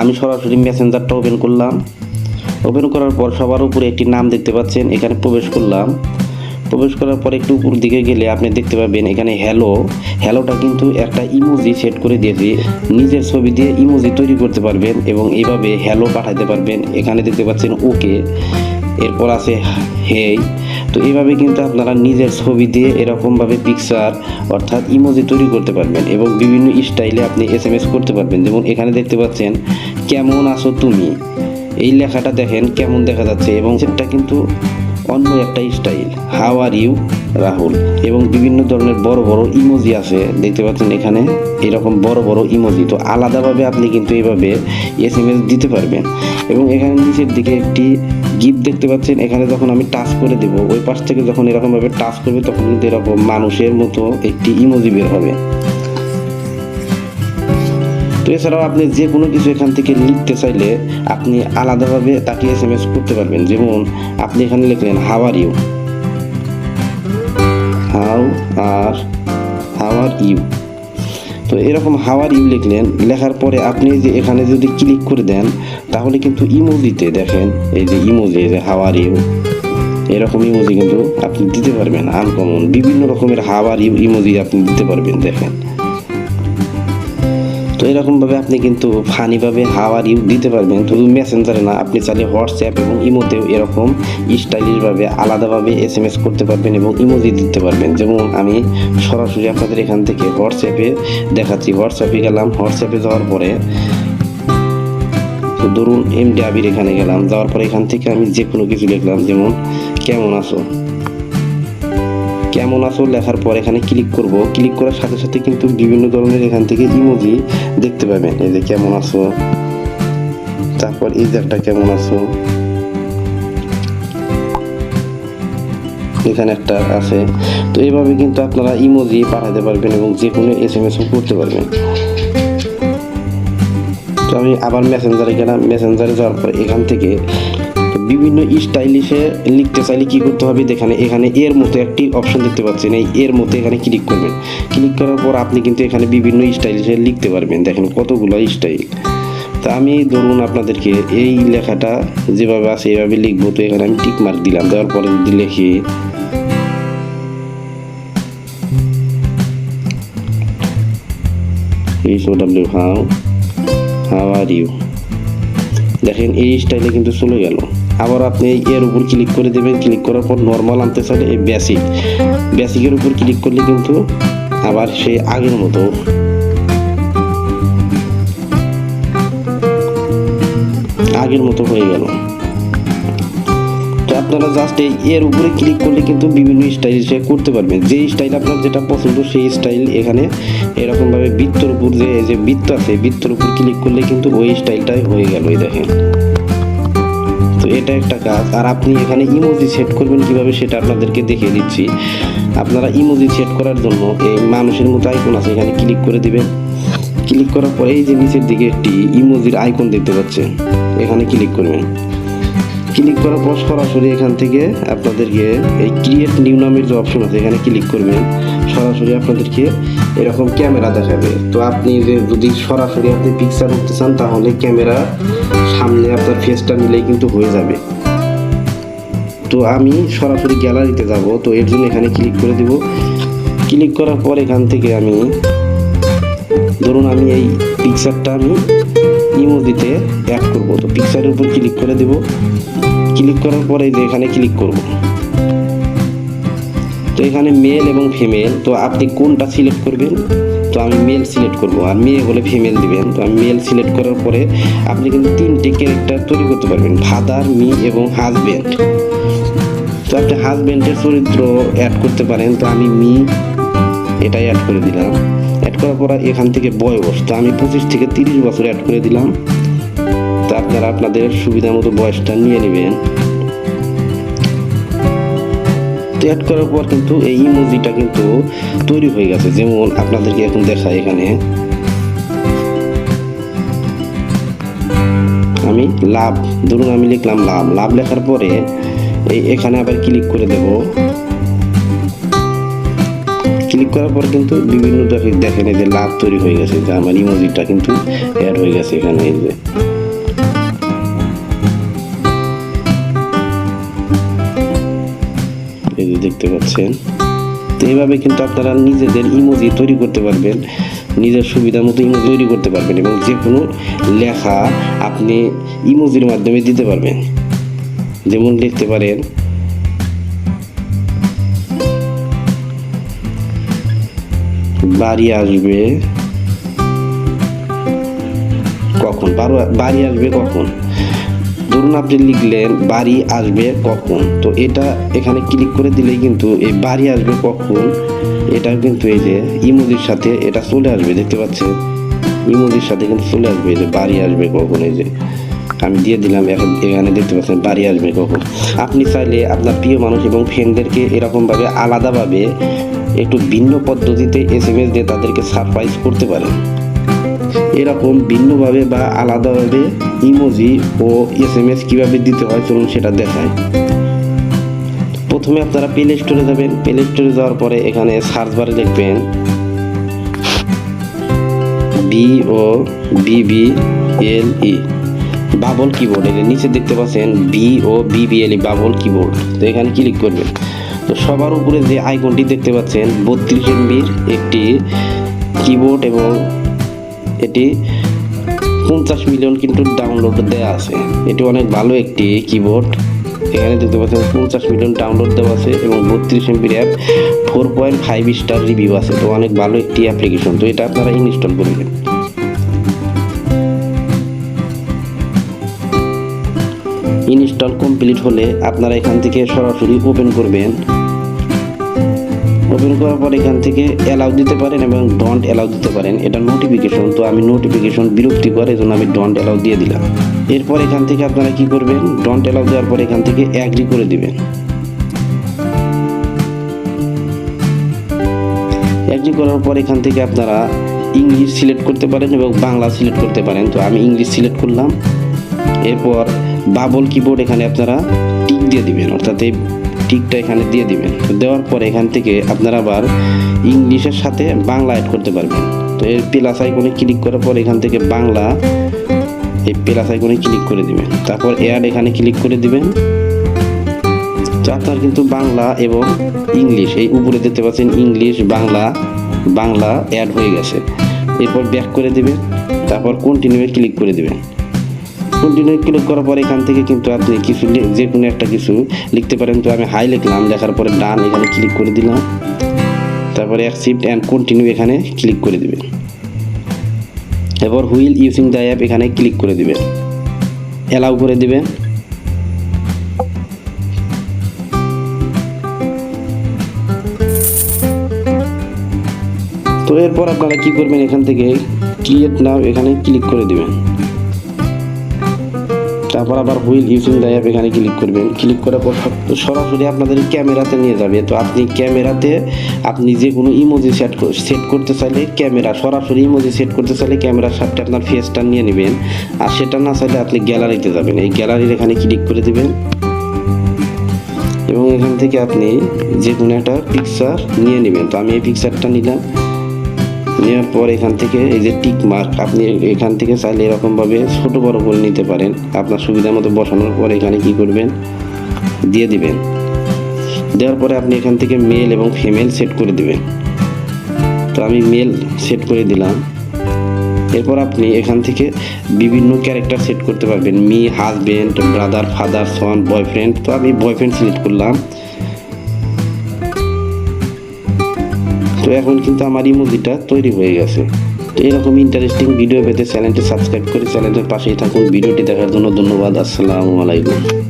আমি সরাসরি মেসেঞ্জারটা ওপেন করলাম। ওপেন করার পর সবার উপরে একটি নাম দেখতে পাচ্ছেন, এখানে প্রবেশ করলাম। প্রবেশ করার পর একটু উপর দিকে গেলে আপনি দেখতে পাবেন এখানে হ্যালো হ্যালোটা কিন্তু একটা ইমোজি সেট করে দিয়েছি। নিজের ছবি দিয়ে ইমোজি তৈরি করতে পারবেন এবং এইভাবে হ্যালো পাঠাতে পারবেন। এখানে দেখতে পাচ্ছেন ওকে এরপর আছে হেই তো এইভাবে কিন্তু আপনারা নিজের ছবি দিয়ে এরকমভাবে পিকচার অর্থাৎ ইমোজি তৈরি করতে পারবেন এবং বিভিন্ন স্টাইলে আপনি এস এম এস করতে পারবেন। যেমন এখানে দেখতে পাচ্ছেন, কেমন আছো তুমি? এই লেখাটা দেখেন কেমন দেখা যাচ্ছে এবং সেটা কিন্তু অন্য একটা style how are you Rahul. এবং বিভিন্ন ধরনের বড় বড় ইমোজি আছে, দেখতে পাচ্ছেন এখানে এরকম বড় বড় ইমোজি তো আলাদাভাবে আপনি কিন্তু এইভাবে এস এম এস দিতে পারবেন। এবং এখানে নিচের দিকে একটি গিফট দেখতে পাচ্ছেন, এখানে যখন আমি টাচ করে দেব, ওই পাশ থেকে যখন এরকমভাবে টাচ করবে, তখন কিন্তু এরকম মানুষের মতো একটি ইমোজি বের হবে। তো এছাড়াও আপনি যে কোনো কিছু এখান থেকে লিখতে চাইলে আপনি আলাদাভাবে তাকে এস এম এস করতে পারবেন। যেমন আপনি এখানে লিখলেন how are you how are how are you তো এরকম হাওয়ার ইউ লিখলেন, লেখার পরে আপনি যে এখানে যদি ক্লিক করে দেন তাহলে কিন্তু ইমোজিতে দেখেন, এই যে ইমোজি যে হাওয়ার ইউ এরকম ইমোজি কিন্তু আপনি দিতে পারবেন। আনকমন বিভিন্ন রকমের হাওয়ার ইউ ইমোজি আপনি দিতে পারবেন, দেখেন। তো এরকমভাবে আপনি কিন্তু ফানিভাবে হাওয়ার ইউ দিতে পারবেন। শুধু মেসেঞ্জারে না, আপনি চাইলে হোয়াটসঅ্যাপ এবং ইমোতেও এরকম স্টাইলিশভাবে আলাদাভাবে এস এম এস করতে পারবেন এবং ইমোজি দিতে পারবেন। যেমন আমি সরাসরি আপনাদের এখান থেকে হোয়াটসঅ্যাপে দেখাচ্ছি। হোয়াটসঅ্যাপে গেলাম। হোয়াটসঅ্যাপে যাওয়ার পরে ধরুন এমডি আবির এখানে গেলাম, যাওয়ার পরে এখান থেকে আমি যে কোনো কিছু লিখলাম যেমন, কেমন আছো? কেমন আছো লেখার পর এখানে ক্লিক করব ক্লিক করার সাথে সাথে কিন্তু বিভিন্ন ধরনের এখান থেকে ইমোজি দেখতে পাবেন। এই যে, কেমন আছো? তারপর এই যে একটা কেমন আছো? এখানে একটা আছে। তো এইভাবে কিন্তু আপনারা ইমোজি পাঠাতে পারবেন এবং যে কোনো এস এম এসও করতে পারবেন। তো আমি আবার মেসেঞ্জারে গেলাম মেসেঞ্জারে যাওয়ার পর এখান থেকে বিভিন্ন স্টাইলিশে লিখতে চাইলে কি করতে হবে? দেখেন এখানে এর মতো একটি অপশন দেখতে পাচ্ছেন। এই এর মতো এখানে ক্লিক করবেন। ক্লিক করার পর আপনি কিন্তু এখানে বিভিন্ন স্টাইলিশে লিখতে পারবেন। দেখেন কতগুলো স্টাইল তা আমি ধরুন আপনাদেরকে এই লেখাটা যেভাবে আছে, এভাবে লিখব। তো এখানে আমি টিক মার্ক দিলাম। দেওয়ার পরে যদি লিখি H O W how how are you দেখেন, এই স্টাইলে কিন্তু চলে গেল। আবার আপনি এর উপর ক্লিক করে দেবেন। ক্লিক করার পর নর্মাল আনতে চাইলে এই বেসিক বেসিকের উপর ক্লিক করলে কিন্তু আবার সেই আগের মতো। আগের মতো হয়ে গেল। তো আপনারা জাস্ট এই এর উপরে ক্লিক করলে কিন্তু বিভিন্ন স্টাইল সে করতে পারবেন যে স্টাইল আপনার যেটা পছন্দ, সেই স্টাইল এখানে এরকমভাবে বৃত্তর উপর যে যে বৃত্ত আছে, বৃত্তর উপর ক্লিক করলে কিন্তু ওই স্টাইলটাই হয়ে গেল, এই দেখেন। তো এটা একটা কাজ। আর আপনি এখানে ইমোজি সেট করবেন কীভাবে সেটা আপনাদেরকে দেখিয়ে দিচ্ছি। আপনারা ইমোজি সেট করার জন্য এই মানুষের মতো আইকন আছে, এখানে ক্লিক করে দিবেন। ক্লিক করার পরে এই যে নিচের দিকে একটি ইমোজির আইকন দেখতে পাচ্ছেন, এখানে ক্লিক করবেন। ক্লিক করার পর সরাসরি এখান থেকে আপনাদেরকে এই ক্রিয়েট নিউ নামের যে অপশন আছে, এখানে ক্লিক করবেন। সরাসরি আপনাদেরকে এরকম ক্যামেরা দেখাবে। তো আপনি যদি সরাসরি আপনি পিকচার উঠতে চান, তাহলে ক্যামেরা সামনে আপনার ফেসটা নিলেই কিন্তু হয়ে যাবে। তো আমি সরাসরি গ্যালারিতে যাব, তো এর জন্য এখানে ক্লিক করে দিব। ক্লিক করার পর এখান থেকে আমি, ধরুন আমি এই পিকচারটা আমি ইমোজিতে অ্যাড করব। তো পিকচারের উপর ক্লিক করে দেব। ক্লিক করার পরে যে এখানে ক্লিক করব। তো এখানে মেল এবং ফিমেল তো আপনি কোনটা সিলেক্ট করবেন? তো আমি মেল সিলেক্ট করব। আর মেয়ে হলে ফিমেল দিবেন। তো আমি মেল সিলেক্ট করার পরে আপনি কিন্তু তিনটে ক্যারেক্টার তৈরি করতে পারবেন ফাদার মি এবং হাজব্যান্ড তো আপনি হাজব্যান্ডের চরিত্র অ্যাড করতে পারেন। তো আমি মি এটাই অ্যাড করে দিলাম। অ্যাড করার পর এখান থেকে বয়স। তো আমি পঁচিশ থেকে তিরিশ বছর অ্যাড করে দিলাম। আপনারা আপনাদের সুবিধা মতো বয়সটা নিয়ে নেবেন। অ্যাড করার পর কিন্তু এই ইমোজিটা কিন্তু তৈরি হয়ে গেছে, যেমন আপনাদেরকে এখন দেখাই এখানে। আমি লাভ, ধরুন আমি লিখলাম লাভ। লাভ লেখার পরে এই এখানে আবার ক্লিক করে দেব। ক্লিক করার পর কিন্তু বিভিন্ন দেখেন, এই যে লাভ তৈরি হয়ে গেছে, যে আমার ইমোজিটা কিন্তু অ্যাড হয়ে গেছে এখানে, এই যে। যে দেখতে পাচ্ছেন। তো এইভাবে কিন্তু আপনারা নিজেদের ইমোজি তৈরি করতে পারবেন। নিজের সুবিধা মতো ইমোজি তৈরি করতে পারবেন এবং যে কোনো লেখা আপনি ইমোজির মাধ্যমে দিতে পারবেন। যেমন লিখতে পারেন। বাড়ি আসবে। কখন? বাড়ি আসবে কখন? ধরুন আপনি লিখলেন, বাড়ি আসবে কখন? তো এটা এখানে ক্লিক করে দিলেই কিন্তু এই বাড়ি আসবে কখন? এটা কিন্তু এই যে ইমোজির সাথে এটা চলে আসবে, দেখতে পাচ্ছেন? ইমোজির সাথে কিন্তু চলে আসবে যে বাড়ি আসবে কখন এই যে? আমি দিয়ে দিলাম, এখন এখানে দেখতে পাচ্ছেন বাড়ি আসবে কখন? আপনি চাইলে আপনার প্রিয় মানুষ এবং ফ্রেন্ডদেরকে এরকমভাবে আলাদাভাবে একটু ভিন্ন পদ্ধতিতে এস এম এস দিয়ে তাদেরকে সারপ্রাইজ করতে পারেন। এরকম ভিন্নভাবে বা আলাদাভাবে ইমোজি ও এস এম এস কীভাবে দিতে হয়, চলুন সেটা দেখায় প্রথমে আপনারা প্লে স্টোরে যাবেন। প্লে স্টোরে যাওয়ার পরে এখানে সার্চ বারে লিখবেন বি ও বিবি এল ই বাবল কিবোর্ড এর নিচে দেখতে পাচ্ছেন B O E bubble keyboard তো এখানে ক্লিক করবেন। তো সবার উপরে যে আইকনটি দেখতে পাচ্ছেন বত্রিশ এমবির একটি কিবোর্ড এবং এটি পঞ্চাশ মিলিয়ন কিন্তু ডাউনলোড দেওয়া আছে। এটি অনেক ভালো একটি কিবোর্ড এখানে দেখতে পাচ্ছেন পঞ্চাশ মিলিয়ন ডাউনলোড দেওয়া আছে এবং বত্রিশ এমবির app four point five star review আছে। তো অনেক ভালো একটি অ্যাপ্লিকেশন তো এটা আপনারা ইনস্টল করবেন ইনস্টল কমপ্লিট হলে আপনারা এখান থেকে সরাসরি ওপেন করবেন। ওপেন করার পর এখান থেকে অ্যালাউ দিতে পারেন এবং ডন্ট অ্যালাউ দিতে পারেন। এটা নোটিফিকেশন তো আমি নোটিফিকেশন বিরক্তিকর এই জন্য আমি ডন্ট অ্যালাউ দিয়ে দিলাম। এরপর এখান থেকে আপনারা কি করবেন? ডন্ট অ্যালাউ দেওয়ার পর এখান থেকে অ্যাগ্রি করে দিবেন। অ্যাগ্রি করার পর এখান থেকে আপনারা ইংলিশ সিলেক্ট করতে পারেন এবং বাংলা সিলেক্ট করতে পারেন। তো আমি ইংলিশ সিলেক্ট করলাম। এরপর বাবল কিবোর্ড এখানে আপনারা টিক দিয়ে দিবেন। অর্থাৎ এই টিকটা এখানে দিয়ে দিবেন। দেওয়ার পরে এখান থেকে আপনারা আবার ইংলিশের সাথে বাংলা অ্যাড করতে পারবেন। তো এর প্লাস আইকনে ক্লিক করার পর এখান থেকে বাংলা এই প্লাস আইকনে ক্লিক করে দিবেন। তারপর অ্যাড এখানে ক্লিক করে দিবেন। তো আপনার কিন্তু বাংলা এবং ইংলিশ, এই উপরে দেখতে পাচ্ছেন ইংলিশ, বাংলা বাংলা অ্যাড হয়ে গেছে। এরপর ব্যাক করে দিবেন। তারপর কন্টিনিউয়ে ক্লিক করে দিবেন। কন্টিনিউ ক্লিক করার পর এখান থেকে কিন্তু আপনি কিছু যে কোনো একটা কিছু লিখতে পারেন। তো আমি হাই লিখলাম, লেখার পরে ডান এখানে ক্লিক করে দিলাম। তারপরে অ্যাকসিপ্ট অ্যান্ড কন্টিনিউ এখানে ক্লিক করে দিবেন। এরপর হুইল ইউজিং দ্য অ্যাপ এখানে ক্লিক করে দিবেন। অ্যালাউ করে দিবেন। তো এরপর আপনারা কি করবেন? এখান থেকে ক্রিয়েট নাও এখানে ক্লিক করে দিবেন। তারপর আবার হুইল ইউজিং দ্য অ্যাপ এখানে ক্লিক করবেন। ক্লিক করার পর সরাসরি আপনাদের ক্যামেরাতে নিয়ে যাবে। তো আপনি ক্যামেরাতে আপনি যে কোনো ইমোজি সেট সেট করতে চাইলে ক্যামেরা সরাসরি ইমোজি সেট করতে চাইলে ক্যামেরার সাথে আপনার ফেসটা নিয়ে নেবেন। আর সেটা না চাইলে আপনি গ্যালারিতে যাবেন। এই গ্যালারির এখানে ক্লিক করে দেবেন। এবং এখান থেকে আপনি যে কোনো একটা পিকচার নিয়ে নেবেন। তো আমি এই পিকচারটা নিলাম। নেওয়ার পর এখান থেকে এই যে টিক মার্ক আপনি এখান থেকে চাইলে এরকমভাবে ছোট বড় করে নিতে পারেন। আপনার সুবিধা মতো বসানোর পর এখানে কি করবেন? দিয়ে দিবেন। দেওয়ার পরে আপনি এখান থেকে মেল এবং ফিমেল সেট করে দিবেন। তো আমি মেল সেট করে দিলাম। এরপর আপনি এখান থেকে বিভিন্ন ক্যারেক্টার সেট করতে পারবেন। Me husband brother father son boyfriend তো আমি বয়ফ্রেন্ড সিলেক্ট করলাম। তো এখন কিন্তু আমার ইমোজিটা তৈরি হয়ে গেছে। তো এরকম ইন্টারেস্টিং ভিডিও পেতে চ্যানেলটি সাবস্ক্রাইব করে চ্যানেলের পাশেই থাকুন। ভিডিওটি দেখার জন্য ধন্যবাদ। আসসালামু আলাইকুম।